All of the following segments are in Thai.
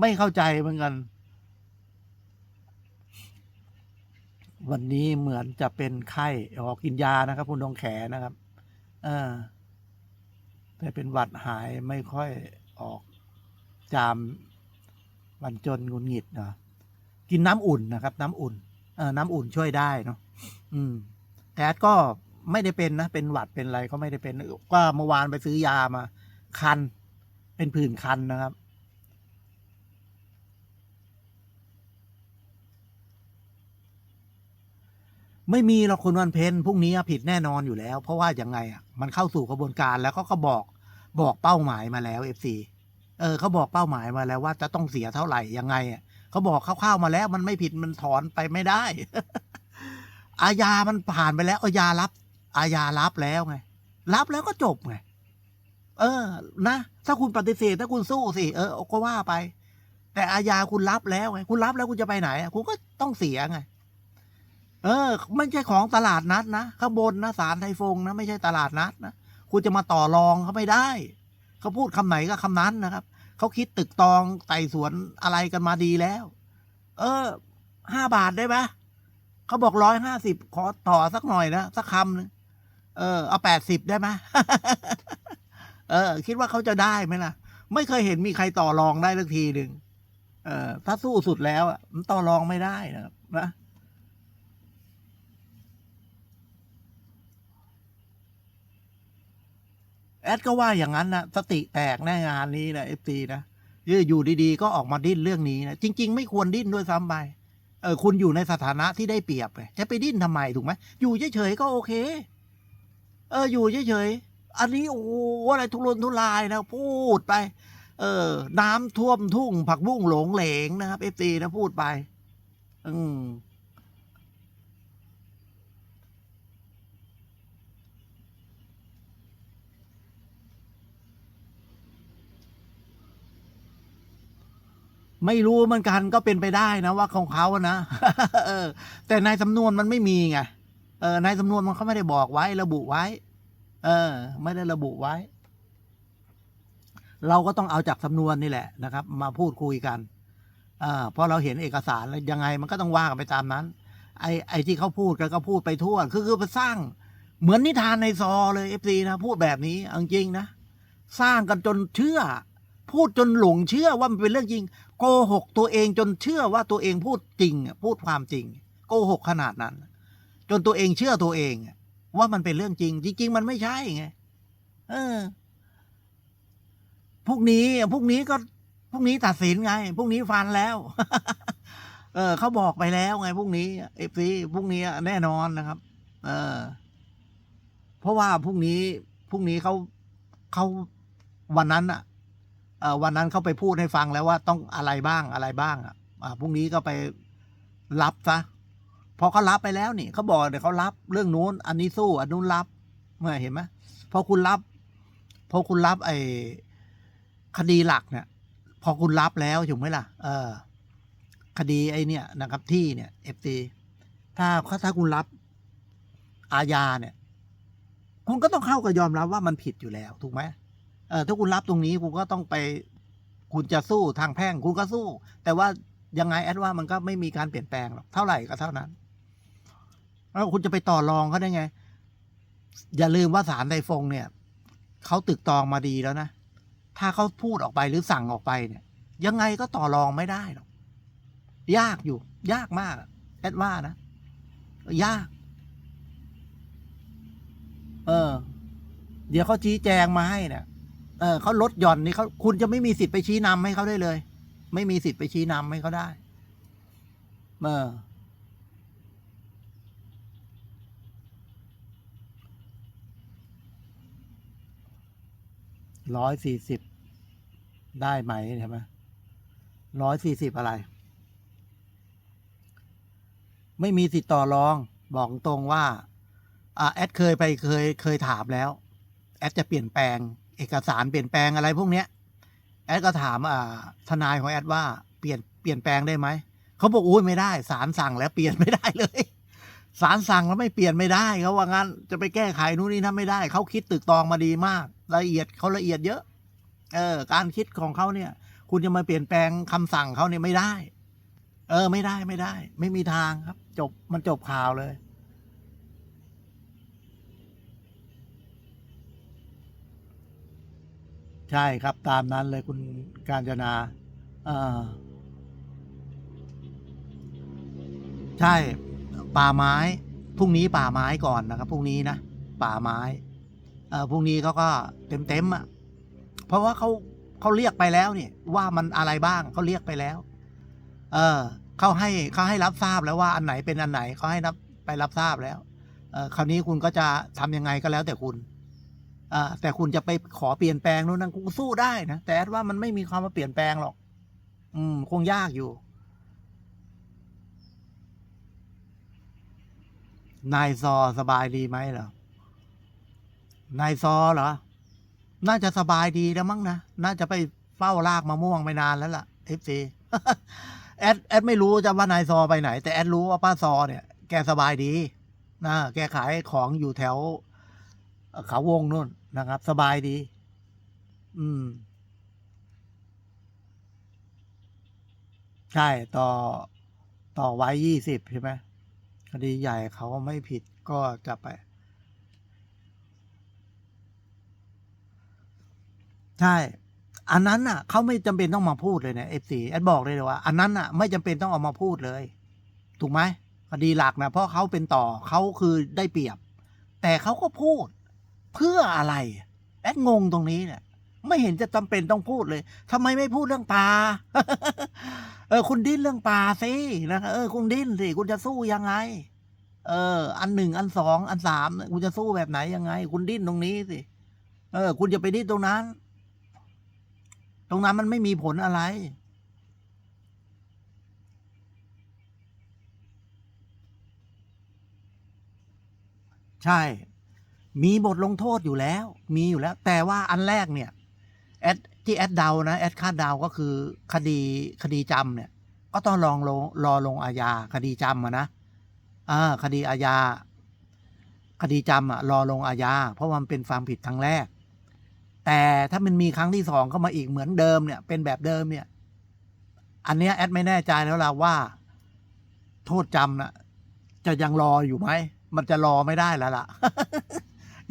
ไม่เข้าใจเหมือนกัน วันนี้เหมือนจะเป็นไข้ออกกินยานะครับ คุณดงแขนะครับ เออแต่เป็นหวัดหายไม่ค่อยออกจามวันจนงุนหงิดเนาะกินน้ำอุ่นนะครับ น้ำอุ่น เออน้ำอุ่นช่วยได้เนาะอืม แต่แอดก็ไม่ได้เป็นนะ เป็นหวัดเป็นอะไรก็ไม่ได้เป็น ก็เมื่อวานไปซื้อยามา คัน เป็นผื่นคันนะครับ ไม่มีหรอกคุณวันเพ็ญพรุ่งนี้ผิดแน่นอนอยู่แล้ว เพราะว่ายังไงอะมันเข้าสู่กระบวนการแล้วก็ก็บอกบอกเป้าหมายมาแล้วเอฟซีเออเขาบอกเป้าหมายมาแล้วว่าจะต้องเสียเท่าไหร่ยังไงอะเขาบอกคร่าวๆมาแล้วมันไม่ผิดมันถอนไปไม่ได้ อาญามันผ่านไปแล้วอาญารับ อาญารับแล้วไง รับแล้วก็จบไงเออ นะ ถ้าคุณปฏิเสธถ้าคุณสู้สิ เออ ก็ว่าไป แต่อาญาคุณรับแล้วไง คุณรับแล้วคุณจะไปไหน คุณก็ต้องเสียไง เออ ไม่ใช่ของตลาดนัดนะข้างบนนะสารไทยฟงนะไม่ใช่ตลาดนัดนะคุณจะมาต่อรองเขาไม่ได้ เขาพูดคำไหนก็คำนั้นนะครับ เขาคิดตึกตองไต่สวนอะไรกันมาดีแล้ว เออห้าบาทได้ไหมเขาบอกร้อยห้าสิบขอต่อสักหน่อยนะสักคำหนึงเออเอาแปดสิบได้ไหมเออ คิดว่าเขาจะได้ไหมล่ะ ไม่เคยเห็นมีใครต่อรองได้สักทีหนึ่งเออถ้าสู้สุดแล้วอะมันต่อรองไม่ได้นะครับนะ แอดก็ว่าอย่างนั้นนะสติแตกแน่งานนี้นะเอฟซีนะอยู่ดีๆ ก็ออกมาดิ้นเรื่องนี้นะจริง ๆ ไม่ควรดิ้นด้วยซ้ำไปเออคุณอยู่ในสถานะที่ได้เปรียบไงจะไปดิ้นทำไมถูกไหมอยู่เฉยๆก็โอเค เอออยู่เฉยๆอันนี้โอ้อะไรทุรนทุรายนะพูดไป เออ น้ำท่วมทุ่ง ผักบุ้งหลงเหลงนะครับเอฟซีนะพูดไป อืม ไม่รู้เหมือนกันก็เป็นไปได้นะว่าของเขาอะนะแต่ในสำนวนมันไม่มีไงเออในสำนวนมันเขาไม่ได้บอกไว้ ระบุไว้ เออ ไม่ได้ระบุไว้ เราก็ต้องเอาจากสำนวนนี่แหละนะครับ มาพูดคุยกันอ่าเพราะเราเห็นเอกสารแล้วยังไงมันก็ต้องว่ากันไปตามนั้น ไอ้ไอ้ที่เขาพูดกันก็พูดไปทั่วคือคือไปสร้าง เหมือนนิทานในซอเลยเอฟซีนะพูดแบบนี้จริงนะสร้างกันจนเชื่อ พูดจนหลงเชื่อว่ามันเป็นเรื่องจริง โกหกตัวเองจนเชื่อว่าตัวเองพูดจริงพูดความจริง โกหกขนาดนั้น จนตัวเองเชื่อตัวเอง ว่ามันเป็นเรื่องจริง จริง ๆ มันไม่ใช่ไงเออพรุ่งนี้พรุ่งนี้ก็พรุ่งนี้ตัดสินไงพรุ่งนี้ฟันแล้ว เออเขาบอกไปแล้วไงพรุ่งนี้เอฟซีพรุ่งนี้แน่นอนนะครับ เออ เพราะว่าพรุ่งนี้พรุ่งนี้เขาเขาวันนั้นอะ วันนั้นเขาไปพูดให้ฟังแล้วว่าต้องอะไรบ้างอะไรบ้างอะพรุ่งนี้ก็ไปรับซะพอเขารับไปแล้วนี่เขาบอกเดี๋ยวเขารับเรื่องนู้น อันนี้สู้ อันนู้นรับเมื่อเห็นไหมพอคุณรับพอคุณรับไอ้คดีหลักเนี่ย พอคุณรับแล้วถูกไหมล่ะ เออ คดีไอ้เนี่ยนะครับ ที่เนี่ยเอฟซีถ้าถ้าคุณรับอาญาเนี่ย คุณก็ต้องเข้ากับยอมรับว่ามันผิดอยู่แล้ว ถูกไหม เออถ้าคุณรับตรงนี้คุณก็ต้องไป คุณจะสู้ทางแพ่งคุณก็สู้ แต่ว่ายังไงแอดว่ามันก็ไม่มีการเปลี่ยนแปลงหรอกเท่าไหร่ก็เท่านั้น แล้วคุณจะไปต่อรองเขาได้ไง อย่าลืมว่าสารไดฟงเนี่ยเขาตึกตองมาดีแล้วนะถ้าเขาพูดออกไปหรือสั่งออกไปเนี่ย ยังไงก็ต่อรองไม่ได้หรอกยากอยู่ ยากมากแอดว่านะยาก เออ เดี๋ยวเขาชี้แจงมาให้เนี่ย เออเขาลดหย่อนนี่เขาคุณจะไม่มีสิทธิ์ไปชี้นำให้เขาได้เลย ไม่มีสิทธิ์ไปชี้นำให้เขาได้เออร้อยสี่สิบได้ไหมใช่ไหมร้อยสี่สิบอะไร ไม่มีสิทธิ์ต่อรอง บอกตรงว่าอ่าแอดเคยไปเคยเคยถามแล้ว แอดจะเปลี่ยนแปลง เอกสารเปลี่ยนแปลงอะไรพวกเนี้ยแอดก็ถามอ่าทนายของแอดว่าเปลี่ยนเปลี่ยนแปลงได้ไหมเขาบอกอุ้ยไม่ได้ศาลสั่งแล้วเปลี่ยนไม่ได้เลยศาลสั่งแล้วไม่เปลี่ยนไม่ได้เขาว่างั้นจะไปแก้ไขนู่นนี่นั่นไม่ได้เขาคิดตึกตองมาดีมาก ละเอียดเขาละเอียดเยอะ เออ การคิดของเขาเนี่ย คุณจะมาเปลี่ยนแปลงคำสั่งเขาเนี่ยไม่ได้ เออ ไม่ได้ไม่ได้ ไม่มีทางครับ จบมันจบข่าวเลย ใช่ครับตามนั้นเลยคุณการจนาเออใช่ ป่าไม้พรุ่งนี้ป่าไม้ก่อนนะครับพรุ่งนี้นะป่าไม้เอ่อพรุ่งนี้เขาก็เต็มเต็มอะเพราะว่าเขาเขาเรียกไปแล้วเนี่ยว่ามันอะไรบ้างเขาเรียกไปแล้ว เออเขาให้เขาให้รับทราบแล้วว่าอันไหนเป็นอันไหนเขาให้รับไปรับทราบแล้ว เออคราวนี้คุณก็จะทำยังไงก็แล้วแต่คุณ แต่คุณจะไปขอเปลี่ยนแปลงนู้นนั่นกูสู้ได้นะแต่แอดว่ามันไม่มีความมาเปลี่ยนแปลงหรอก อืม คงยากอยู่ นายซอสบายดีไหมเหรอนายซอเหรอ น่าจะสบายดีแล้วมั้งนะ น่าจะไปเฝ้าลากมะม่วงไปนานแล้วล่ะเอฟซีแอดแอดไม่รู้จะว่านายซอไปไหน แต่แอดรู้ว่าป้าซอเนี่ย แกสบายดีนะแกขายของอยู่แถว เขาวงนู่นนะครับ สบายดี อืม ใช่ ต่อ ต่อไว้ยี่สิบใช่ไหมคดีใหญ่เขาไม่ผิดก็จะไป ใช่ อันนั้นน่ะ เขาไม่จำเป็นต้องมาพูดเลยเนี่ยเอฟซีแอดบอกเลยเลยว่า อันนั้นน่ะ ไม่จำเป็นต้องเอามาพูดเลย ถูกไหมคดีหลักนะเพราะเขาเป็นต่อเขาคือได้เปรียบ แต่เขาก็พูด เพื่ออะไรแอดงงตรงนี้เนี่ยไม่เห็นจะจำเป็นต้องพูดเลยทำไมไม่พูดเรื่องปลาเออ คุณดิ้นเรื่องปลาสินะเออคุณดิ้นสิคุณจะสู้ยังไง เออ อันหนึ่งอันสองอันสามคุณจะสู้แบบไหนยังไง คุณดิ้นตรงนี้สิเออ คุณจะไปดิ้นตรงนั้น ตรงนั้นมันไม่มีผลอะไรใช่ มีบทลงโทษอยู่แล้ว มีอยู่แล้ว แต่ว่าอันแรกเนี่ยแอดที่แอดเดานะแอดคาดเดาก็คือคดีคดีจำเนี่ย ก็ต้องลองลงรอลงอาญาคดีจำอะนะอ่าคดีอาญาคดีจำอะรอลงอาญาเพราะมันเป็นความผิดครั้งแรก แต่ถ้ามันมีครั้งที่สองเข้ามาอีกเหมือนเดิมเนี่ย เป็นแบบเดิมเนี่ย อันเนี้ยแอดไม่แน่ใจแล้วล่ะว่า โทษจำน่ะจะยังรออยู่ไหมมันจะรอไม่ได้แล้วล่ะ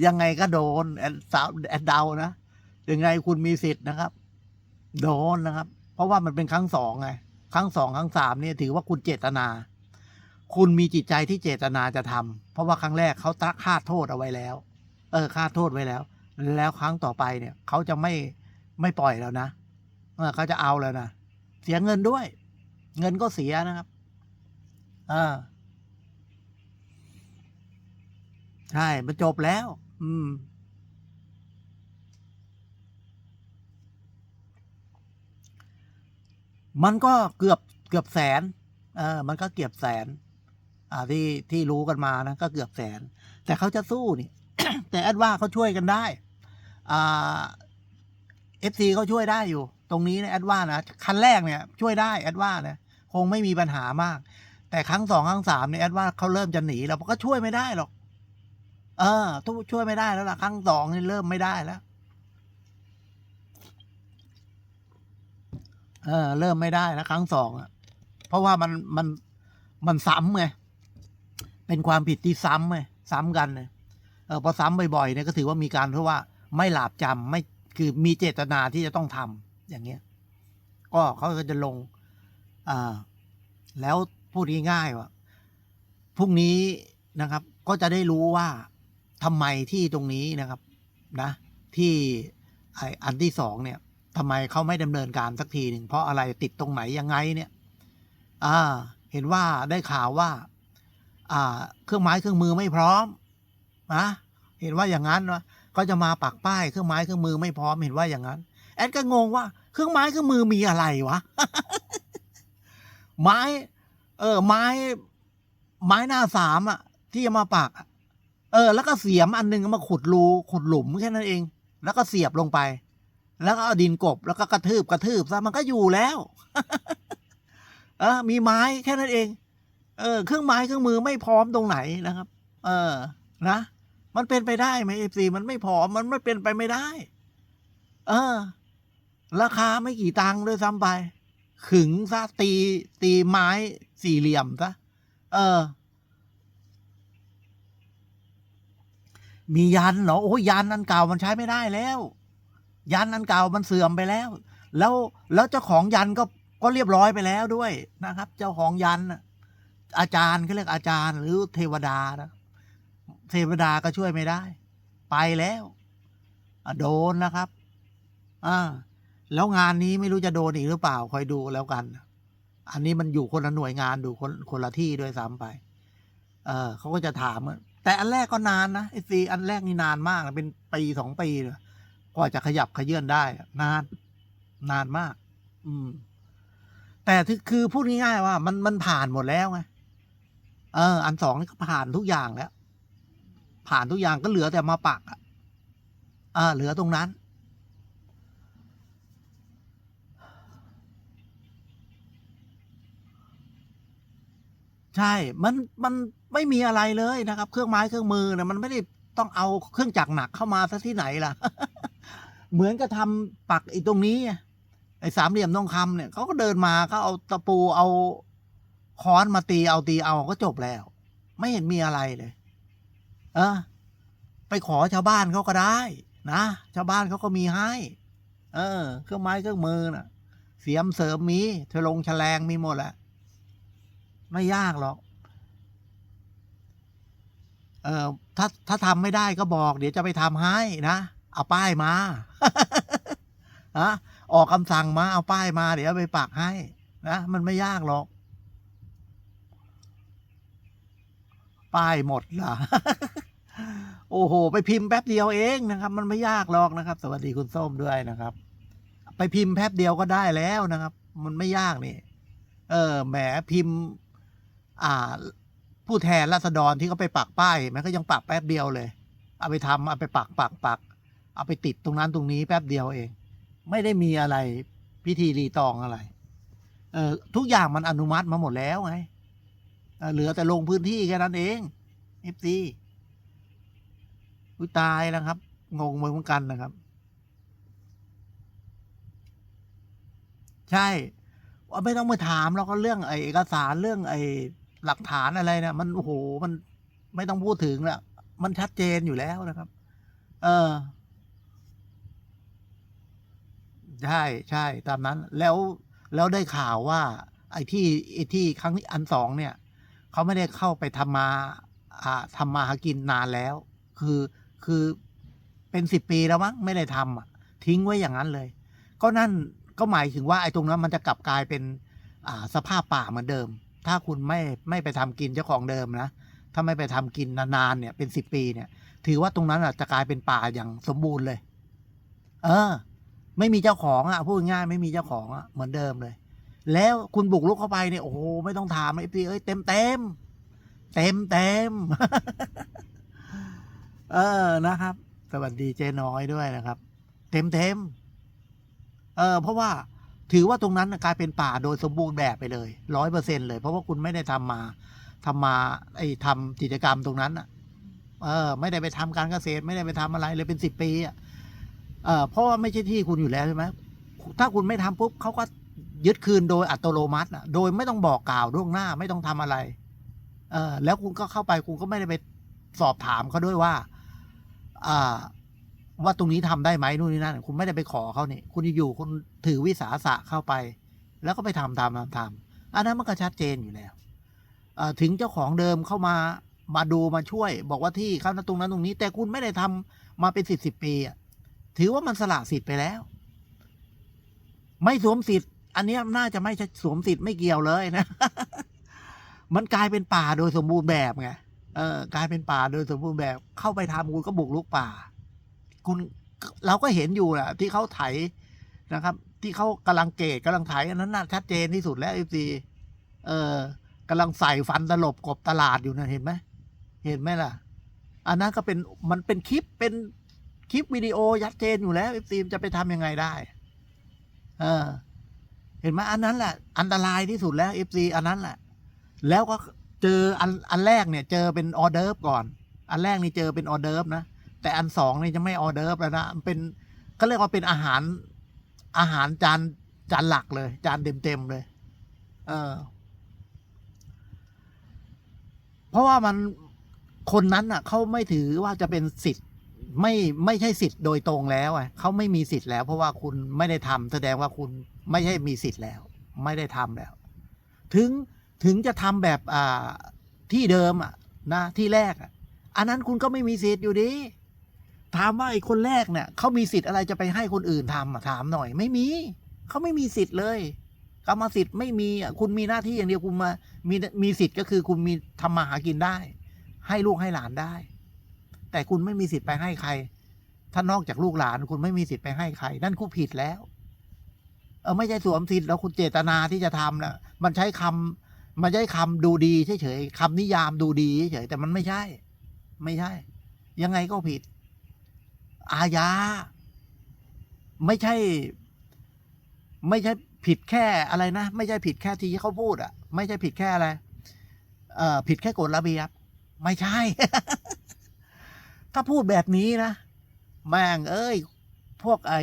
ยังไงก็โดน แอดสาวแอดดานะยังไงคุณมีสิทธิ์นะครับ โดนนะครับ เพราะว่ามันเป็นครั้งสองไงครั้งสองครั้งสามเนี่ยถือว่าคุณเจตนา คุณมีจิตใจที่เจตนาจะทำเพราะว่าครั้งแรกเขาตั้งคาดโทษเอาไว้แล้ว เออคาดโทษไว้แล้ว แล้วครั้งต่อไปเนี่ยเขาจะไม่ไม่ปล่อยแล้วนะเออเขาจะเอาแล้วนะเสียเงินด้วย เงินก็เสียนะครับอ่าใช่ มันจบแล้ว อืม มันก็เกือบเกือบแสน เออ มันก็เกือบแสน อ่าที่ที่รู้กันมานะก็เกือบแสน แต่เขาจะสู้นี่ แต่แอดว่าเขาช่วยกันได้ อ่าเอฟซีเขาช่วยได้อยู่ ตรงนี้นะแอดว่านะคันแรกเนี่ย ช่วยได้แอดว่านะคงไม่มีปัญหามาก แต่ครั้งสองครั้งสามเนี่ยแอดว่าเขาเริ่มจะหนีแล้วก็ช่วยไม่ได้หรอก เออทุกช่วยไม่ได้แล้วล่ะครั้งสองนี่เริ่มไม่ได้แล้ว เออ เริ่มไม่ได้นะครั้งสองอะเพราะว่ามันมันมันซ้ำไงเป็นความผิดที่ซ้ำไงซ้ำกันเลยเออพอซ้ำบ่อยๆเนี่ยก็ถือว่ามีการเพราะว่า ไม่หลาบจำไม่คือมีเจตนาที่จะต้องทำอย่างเงี้ย ก็เขาก็จะลงอ่าแล้วพูดง่ายๆว่าพรุ่งนี้นะครับ ก็จะได้รู้ว่า ทำไมที่ตรงนี้นะครับนะที่อันที่สองเนี่ยทำไมเขาไม่ดำเนินการสักทีหนึ่งเพราะอะไรติดตรงไหนยังไงเนี่ยอ่าเห็นว่าได้ข่าวว่า อ่า เครื่องไม้เครื่องมือไม่พร้อมนะเห็นว่าอย่างนั้นวะก็จะมาปักป้ายเครื่องไม้เครื่องมือไม่พร้อมเห็นว่าอย่างนั้น แอดก็งงว่า เครื่องไม้เครื่องมือมีอะไรวะไม้ เออไม้ ไม้หน้าสามอะ ที่จะมาปัก เออ แล้วก็เสียมอันหนึงมาขุดรูขุดหลุมแค่นั้นเอง แล้วก็เสียบลงไป แล้วก็เอาดินกบ แล้วก็กระทืบกระทืบซะมันก็อยู่แล้วเออมีไม้แค่นั้นเอง เออ เครื่องไม้เครื่องมือไม่พร้อมตรงไหนนะครับ เออ นะ มันเป็นไปได้ไหมเอฟซีมันไม่พร้อมมันไม่เป็นไปไม่ได้ เออ ราคาไม่กี่ตังค์ด้วยซ้ำไป ขึงซะตีตีไม้สี่เหลี่ยมซะเออ มียันเหรอโอ้ยยันอันเก่ามันใช้ไม่ได้แล้ว ยันอันเก่ามันเสื่อมไปแล้ว แล้วแล้วเจ้าของยันก็ก็เรียบร้อยไปแล้วด้วยนะครับ เจ้าของยันอาจารย์เขาเรียกอาจารย์หรือเทวดานะเทวดาก็ช่วยไม่ได้ ไปแล้วโดนนะครับอ่าแล้วงานนี้ไม่รู้จะโดนอีกหรือเปล่าคอยดูแล้วกัน อันนี้มันอยู่คนละหน่วยงานดูคนคนละที่ด้วยซ้ำไป เออเขาก็จะถาม แต่อันแรกก็นานนะไอซีอันแรกนี่นานมากนะเป็นปีสองปีเลยกว่าจะขยับขยื่นได้นาน นานมาก อืม แต่คือพูดง่ายๆว่า มันมันผ่านหมดแล้วไงเออ อันสองนี่ก็ผ่านทุกอย่างแล้ว ผ่านทุกอย่างก็เหลือแต่มาปักอะอ่าเหลือตรงนั้น ใช่ มัน มัน ไม่มีอะไรเลยนะครับ เครื่องไม้เครื่องมือนะมันไม่ได้ต้องเอาเครื่องจักรหนักเข้ามาซะที่ไหนล่ะ เหมือนกับทำปักไอ้ตรงนี้ไอ้สามเหลี่ยมทองคำเนี่ยเขาก็เดินมาเขาเอาตะปูเอาค้อนมาตีเอาตีเอาก็จบแล้ว ไม่เห็นมีอะไรเลย เออ ไปขอชาวบ้านเขาก็ได้ นะชาวบ้านเขาก็มีให้ เออ เครื่องไม้เครื่องมือน่ะ เสียมเสริมมีเทลงแฉลงมีหมดแหละไม่ยากหรอก เออถ้าถ้าทำไม่ได้ก็บอก เดี๋ยวจะไปทำให้นะเอาป้ายมาฮะออกคำสั่งมาเอาป้ายมาเดี๋ยวไปปักให้นะมันไม่ยากหรอก ป้ายหมดละโอ้โห ไปพิมพ์แป๊บเดียวเองนะครับ มันไม่ยากหรอกนะครับ สวัสดีคุณส้มด้วยนะครับ ไปพิมพ์แป๊บเดียวก็ได้แล้วนะครับ มันไม่ยากนี่ เออแหมพิมพ์ อ่า ผู้แทนราษฎรที่เขาไปปักป้ายมันก็ยังปักแป๊บเดียวเลย เอาไปทำเอาไปปักปักปัก เอาไปติดตรงนั้นตรงนี้แป๊บเดียวเอง ไม่ได้มีอะไรพิธีรีตองอะไร เออทุกอย่างมันอนุมัติมาหมดแล้วไงเเหลือแต่ลงพื้นที่แค่นั้นเองเอฟซีตายแล้วครับ งงเหมือนกันนะครับ ใช่ว่าไม่ต้องมาถามเราก็เรื่องไอเอกสารเรื่องไอ หลักฐานอะไรเนี่ยมันโอ้โหมันไม่ต้องพูดถึงล้วมันชัดเจนอยู่แล้วนะครับ เออใช่ใช่ตามนั้น แล้วแล้วได้ข่าวว่า ไอ้ที่ไอ้ที่ครั้งนี้อันสองเนี่ยเขาไม่ได้เข้าไปทำมาอ่าทำมาหากินนานแล้ว คือคือเป็นสิบปีแล้วมั้งไม่ได้ทำอะทิ้งไว้อย่างนั้นเลย ก็นั่นก็หมายถึงว่าไอ้ตรงนั้นมันจะกลับกลายเป็นอ่าสภาพป่าเหมือนเดิม ถ้าคุณไม่ไม่ไปทำกินเจ้าของเดิมนะถ้าไม่ไปทำกินนานๆเนี่ยเป็นสิบปีเนี่ย ถือว่าตรงนั้นอะจะกลายเป็นป่าอย่างสมบูรณ์เลย เออ ไม่มีเจ้าของอะพูดง่ายๆไม่มีเจ้าของอะเหมือนเดิมเลย แล้วคุณบุกลุกเข้าไปเนี่ยโอ้โหไม่ต้องถามไอ้พี่เอ้ยเต็มเต็มเต็มเต็มเออนะครับ สวัสดีเจ๊น้อยด้วยนะครับ เต็มเต็มเออเพราะว่า ถือว่าตรงนั้นกลายเป็นป่าโดยสมบูรณ์แบบไปเลยร้อยเปอร์เซ็นเลย เพราะว่าคุณไม่ได้ทำมาทำมาไอ้ทำกิจกรรมตรงนั้นเออ ไม่ได้ไปทำการเกษตร ไม่ได้ไปทำอะไรเลยเป็นสิบปีอะเออเพราะว่าไม่ใช่ที่คุณอยู่แล้วใช่ไหมถ้าคุณไม่ทำปุ๊บเขาก็ยึดคืนโดยอัตโนมัติอะ โดยไม่ต้องบอกกล่าวล่วงหน้าไม่ต้องทำอะไร เออแล้วคุณก็เข้าไปคุณก็ไม่ได้ไปสอบถามเขาด้วยว่า อ่า ว่าตรงนี้ทำได้ไหมนู่นนี่นั่นคุณไม่ได้ไปขอเขาเนี่ยคุณอยู่คุณถือวิสาสะเข้าไป แล้วก็ไปทำทำทำทำอันนั้นมันก็ชัดเจนอยู่แล้วถึงเจ้าของเดิมเข้ามามาดูมาช่วย บอกว่าที่เขาตรงนั้นตรงนี้ แต่คุณไม่ได้ทำมาเป็นสิบสิบปีอะถือว่ามันสละสิทธิ์ไปแล้ว ไม่สวมสิทธิ์ อันนี้น่าจะไม่สวมสิทธิ์ไม่เกี่ยวเลยนะ มันกลายเป็นป่าโดยสมบูรณ์แบบไงเออกลายเป็นป่าโดยสมบูรณ์แบบเข้าไปทำคุณก็บุกลุกป่า คุณเราก็เห็นอยู่แหละที่เขาไถนะครับ ที่เขากำลังเกตกำลังไถอันนั้นน่าชัดเจนที่สุดแล้วเอฟซีเออกำลังใส่ฟันตลบกบตลาดอยู่นะเห็นไหมเห็นไหมล่ะ อันนั้นก็เป็นมันเป็นคลิปเป็นคลิปวิดีโอยัดเจนอยู่แล้วเอฟซีจะไปทำยังไงได้ เออ เห็นไหมอันนั้นแหละ อันตรายที่สุดแล้วเอฟซีอันนั้นแหละ แล้วก็เจออันอันแรกเนี่ย เจอเป็นออเดิร์ฟก่อน อันแรกนี่เจอเป็นออเดิร์ฟนะ แต่อันสองนี่จะไม่ออเดิร์แล้วนะเป็นก็เรียกว่าเป็นอาหารอาหารจานจานหลักเลย จานเต็มเต็มๆเลย เออ เพราะว่ามันคนนั้นอะเขาไม่ถือว่าจะเป็นสิทธิ์ ไม่ไม่ใช่สิทธิ์โดยตรงแล้วอะเขาไม่มีสิทธิ์แล้ว เพราะว่าคุณไม่ได้ทำแสดงว่าคุณไม่ใช่มีสิทธิ์แล้ว ไม่ได้ทำแล้ว ถึงถึงจะทำแบบอ่าที่เดิมอะนะที่แรกอะอันนั้นคุณก็ไม่มีสิทธิ์อยู่ดี ถามว่าไอ้คนแรกเนี่ยเขามีสิทธิ์อะไรจะไปให้คนอื่นทำอะถามหน่อย ไม่มีเขาไม่มีสิทธิ์เลยกรรมสิทธิ์ไม่มีอะคุณมีหน้าที่อย่างเดียวคุณมามีมีสิทธิ์ก็คือคุณมีทำมาหากินได้ ให้ลูกให้หลานได้ แต่คุณไม่มีสิทธิ์ไปให้ใคร ถ้านอกจากลูกหลาน คุณไม่มีสิทธิ์ไปให้ใคร นั่นคุณผิดแล้ว เออไม่ใช่สวมสิทธิ์แล้วคุณเจตนาที่จะทำนะมันใช้คำมันใช้คำดูดีเฉยๆคำนิยามดูดีเฉยๆแต่มันไม่ใช่ ไม่ใช่ ยังไงก็ผิด อาญาไม่ใช่ ไม่ใช่ผิดแค่อะไรนะ ไม่ใช่ผิดแค่ที่เขาพูดอะ ไม่ใช่ผิดแค่อะไรเอ่อผิดแค่กฎระเบียบ ไม่ใช่ ถ้าพูดแบบนี้นะแม่งเอ้ย พวกไอ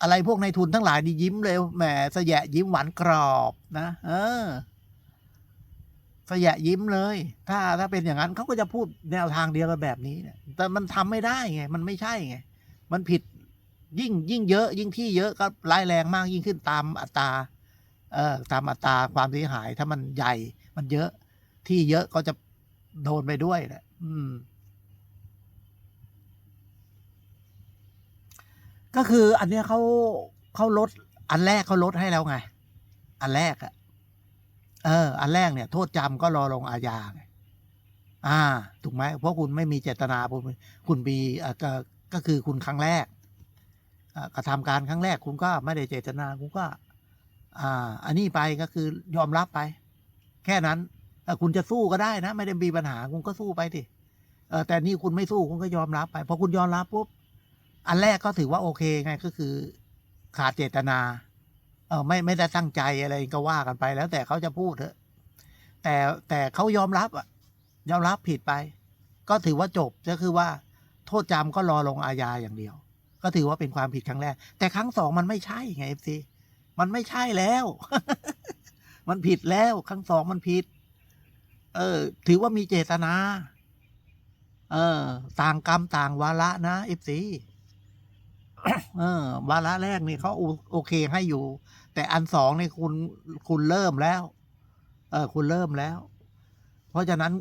อะไรพวกในายทุนทั้งหลายนี่ยิ้มเลยแหมสแยะยิ้มหวานกรอบนะ เออ สยะยิ้มเลย ถ้าถ้าเป็นอย่างนั้นเขาก็จะพูดแนวทางเดียวกันแบบนี้เนี่ยแต่มันทำไม่ได้ไง มันไม่ใช่ไง มันผิดยิ่งยิ่งเยอะ ยิ่งที่เยอะก็ร้ายแรงมากยิ่งขึ้นตามอัตราเอ่อตามอัตราความเสียหาย ถ้ามันใหญ่มันเยอะ ที่เยอะก็จะโดนไปด้วยแหละอืม ก็คืออันเนี้ยเขาเขาลดอันแรกเขาลดให้แล้วไง อันแรกอะ เออ อันแรกเนี่ย โทษจำก็รอลงอาญาไงอ่า ถูกไหมเพราะคุณไม่มีเจตนาคุณคุณมีอ่อก็ก็คือคุณครั้งแรกอ่ากระทำการครั้งแรกคุณก็ไม่ได้เจตนาคุณก็ อ่า อันนี้ไปก็คือยอมรับไป แค่นั้นคุณจะสู้ก็ได้นะ ไม่ได้มีปัญหาคุณก็สู้ไปดิเออแต่นี่คุณไม่สู้คุณก็ยอมรับไปพอคุณยอมรับปุ๊บอันแรกก็ถือว่าโอเคไงก็คือขาดเจตนา เออไม่ไม่ได้ตั้งใจอะไรก็ว่ากันไป แล้วแต่เขาจะพูดเถอะ แต่แต่เขายอมรับอะ ยอมรับผิดไป ก็ถือว่าจบก็คือว่า โทษจำก็รอลงอาญาอย่างเดียว ก็ถือว่าเป็นความผิดครั้งแรก แต่ครั้งสองมันไม่ใช่ไงเอฟซีมันไม่ใช่แล้ว มันผิดแล้วครั้งสองมันผิด เออ ถือว่ามีเจตนา เออ ต่างกรรมต่างวาระนะเอฟซี เออวาระแรกนี่เขาโอโอเคให้อยู่ แต่อันสองนี่คุณคุณเริ่มแล้ว เออ คุณเริ่มแล้ว เพราะฉะนั้น